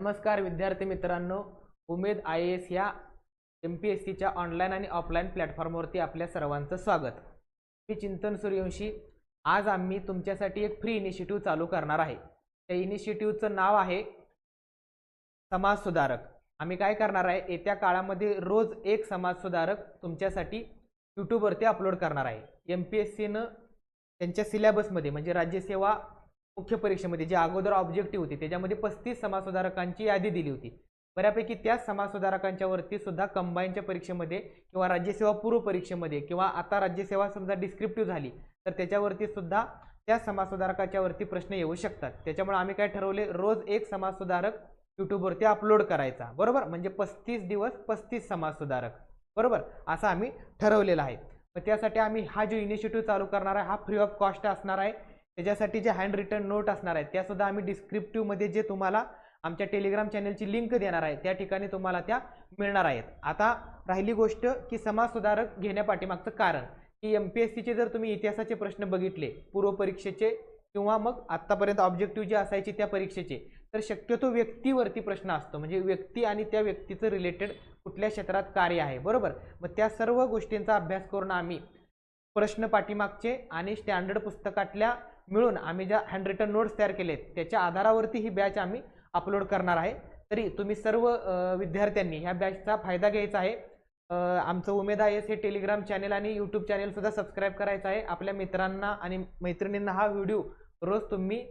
नमस्कार विद्यार्थी मित्रांनो उमेद आय ए एस या M P S C online आणि ऑफलाईन प्लॅटफॉर्मवरती आपल्या सर्वांचं स्वागत. मी चिंतन सूर्यवंशी. आज आम्ही तुमच्यासाठी एक फ्री इनिशिएटिव्ह चालू करणार आहे. त्या इनिशिएटिव्हचं नाव आहे समाजसुधारक आम्ही काय करणार आहे येत्या काळामध्ये रोज एक समाजसुधारक तुमच्यासाठी यूट्यूबवरती अपलोड करणार आहे. एम पी एस सीनं त्यांच्या सिलेबसमध्ये म्हणजे राज्यसेवा मुख्य परीक्षेमध्ये जी अगोदर ऑब्जेक्टिव्ह होती त्याच्यामध्ये पस्तीस समाजसुधारकांची यादी दिली होती. बऱ्यापैकी त्याच समाजसुधारकांच्या वरती सुद्धा कंबाईनच्या परीक्षेमध्ये किंवा राज्यसेवा पूर्व परीक्षेमध्ये किंवा आता राज्यसेवा समजा डिस्क्रिप्टिव्ह झाली तर त्याच्यावरती सुद्धा त्या समाजसुधारकाच्या वरती प्रश्न येऊ शकतात. त्याच्यामुळे आम्ही काय ठरवले रोज एक समाजसुधारक यूट्यूबवरती अपलोड करायचा. बरोबर? म्हणजे पस्तीस दिवस पस्तीस समाजसुधारक. बरोबर? असं आम्ही ठरवलेलं आहे. मग त्यासाठी आम्ही हा जो इनिशिएटिव्ह चालू करणार आहे हा फ्री ऑफ कॉस्ट असणार आहे. त्याच्यासाठी जे हँड रिटर्न नोट असणार आहेत त्यासुद्धा आम्ही डिस्क्रिप्टिव्हमध्ये जे तुम्हाला आमच्या टेलिग्राम चॅनलची लिंक देणार आहे त्या ठिकाणी तुम्हाला त्या मिळणार आहेत. आता राहिली गोष्ट की समाज सुधारक घेण्यापाठीमागचं कारण की एम पी एस सीचे जर तुम्ही इतिहासाचे प्रश्न बघितले पूर्व परीक्षेचे किंवा मग आत्तापर्यंत ऑब्जेक्टिव्ह जे असायचे त्या परीक्षेचे तर शक्यतो व्यक्तीवरती प्रश्न असतो. म्हणजे व्यक्ती आणि त्या व्यक्तीचं रिलेटेड कुठल्या क्षेत्रात कार्य आहे बरोबर? मग त्या सर्व गोष्टींचा अभ्यास करून आम्ही प्रश्न पाठीमागचे आणि स्टँडर्ड पुस्तकातल्या मिळून आम्ही ज्या हँड रिटन नोट्स तयार केलेत त्याच्या आधारावरती ही बॅच आम्ही अपलोड करणार आहे. तरी तुम्ही सर्व विद्यार्थ्यांनी ह्या बॅचचा फायदा घ्यायचा आहे. आमचं उमेद एस हे टेलिग्राम चॅनल आणि यूट्यूब चॅनेलसुद्धा सबस्क्राईब करायचं आहे. आपल्या मित्रांना आणि मैत्रिणींना हा व्हिडिओ रोज तुम्ही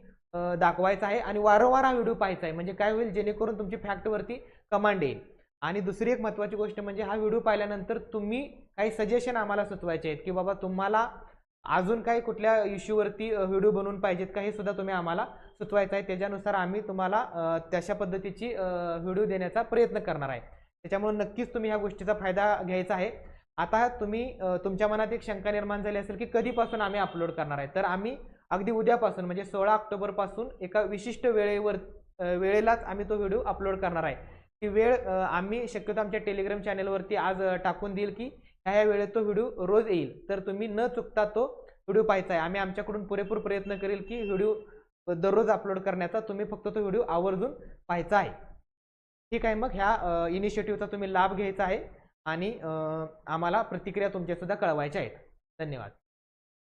दाखवायचा आहे आणि वारंवार हा व्हिडिओ पाहायचा आहे. म्हणजे काय होईल? जेणेकरून तुमची फॅक्टवरती कमांड येईल. आणि दुसरी एक महत्त्वाची गोष्ट म्हणजे हा व्हिडिओ पाहिल्यानंतर तुम्ही काही सजेशन आम्हाला सुचवायचे आहेत की बाबा तुम्हाला अजून काही कुठल्या इश्यूवरती व्हिडिओ बनवून पाहिजेत का हे सुद्धा तुम्ही आम्हाला सुचवायचं आहे. त्याच्यानुसार आम्ही तुम्हाला तशा पद्धतीची व्हिडिओ देण्याचा प्रयत्न करणार आहे. त्याच्यामुळे नक्कीच तुम्ही ह्या गोष्टीचा फायदा घ्यायचा आहे. आता तुम्ही तुमच्या मनात एक शंका निर्माण झाली असेल की कधीपासून आम्ही अपलोड करणार आहे? तर आम्ही अगदी उद्यापासून म्हणजे सोळा ऑक्टोबरपासून एका विशिष्ट वेळेवर वेळेलाच आम्ही तो व्हिडिओ अपलोड करणार आहे. ती वेळ आम्ही शक्यतो आमच्या टेलिग्राम चॅनलवरती आज टाकून देईल की ह्या ह्या वेळेत तो व्हिडिओ रोज येईल. तर तुम्ही न चुकता तो व्हिडिओ पाहायचा आहे. आम्ही आमच्याकडून पुरेपूर प्रयत्न करेल की व्हिडिओ दररोज अपलोड करण्याचा तुम्ही फक्त तो व्हिडिओ आवर्जून पाहायचा आहे. ठीक आहे मग ह्या इनिशिएटिव्हचा तुम्ही लाभ घ्यायचा आहे आणि आम्हाला प्रतिक्रिया तुमच्यासुद्धा कळवायच्या आहेत. धन्यवाद.